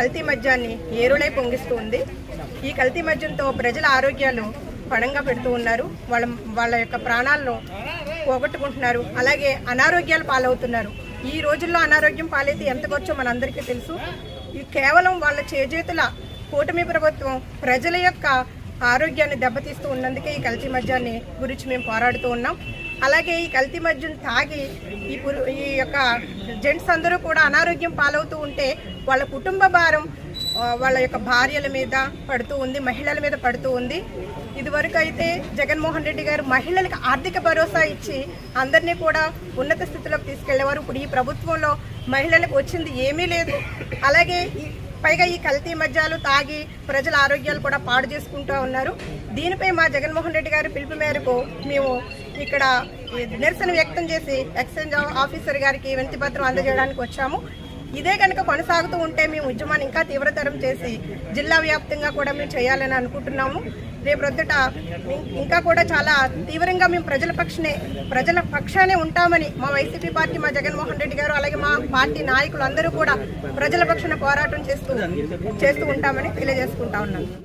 కల్తీ మద్యాన్ని ఏరులై పొంగిస్తూ ఉంది. ఈ కల్తీ మద్యంతో ప్రజల ఆరోగ్యాలు పణంగా పెడుతూ ఉన్నారు. వాళ్ళ వాళ్ళ యొక్క ప్రాణాలను పోగొట్టుకుంటున్నారు. అలాగే అనారోగ్యాలు పాలవుతున్నారు. ఈ రోజుల్లో అనారోగ్యం పాలైతే ఎంత ఖర్చో మనందరికీ తెలుసు. ఈ కేవలం వాళ్ళ చేజేతుల కూటమి ప్రభుత్వం ప్రజల యొక్క ఆరోగ్యాన్ని దెబ్బతీస్తూ ఉన్నందుకే ఈ కల్తీ మద్యాన్ని గురించి మేము పోరాడుతూ ఉన్నాం. అలాగే ఈ కల్తీ మద్యం తాగి ఈ పురు ఈ యొక్క జెంట్స్ అందరూ కూడా అనారోగ్యం పాలవుతూ ఉంటే వాళ్ళ కుటుంబ భారం వాళ్ళ యొక్క భార్యల మీద పడుతూ ఉంది మహిళల మీద పడుతూ ఉంది. ఇదివరకు అయితే జగన్మోహన్ రెడ్డి గారు మహిళలకు ఆర్థిక భరోసా ఇచ్చి అందరినీ కూడా ఉన్నత స్థితిలోకి తీసుకెళ్ళేవారు. ఇప్పుడు ఈ ప్రభుత్వంలో మహిళలకు వచ్చింది ఏమీ లేదు. అలాగే ఈ పైగా ఈ కల్తీ మద్యాలు తాగి ప్రజల ఆరోగ్యాలు కూడా పాడు చేసుకుంటూ ఉన్నారు. దీనిపై మా జగన్మోహన్ రెడ్డి గారి పిలుపు మేరకు మేము ఇక్కడ నిరసన వ్యక్తం చేసి ఎక్స్చేంజ్ ఆఫీసర్ గారికి వినతి పత్రం అందజేయడానికి వచ్చాము. ఇదే కనుక కొనసాగుతూ ఉంటే మేము ఉద్యమాన్ని ఇంకా తీవ్రతరం చేసి జిల్లా వ్యాప్తంగా కూడా మేము చేయాలని అనుకుంటున్నాము. రేపు రొద్దుట ఇంకా కూడా చాలా తీవ్రంగా మేము ప్రజల పక్షనే ప్రజల పక్షానే ఉంటామని మా వైసీపీ పార్టీ మా జగన్మోహన్ రెడ్డి గారు అలాగే మా పార్టీ నాయకులు అందరూ కూడా ప్రజల పక్షాన పోరాటం చేస్తూ చేస్తూ ఉంటామని తెలియజేసుకుంటా ఉన్నాను.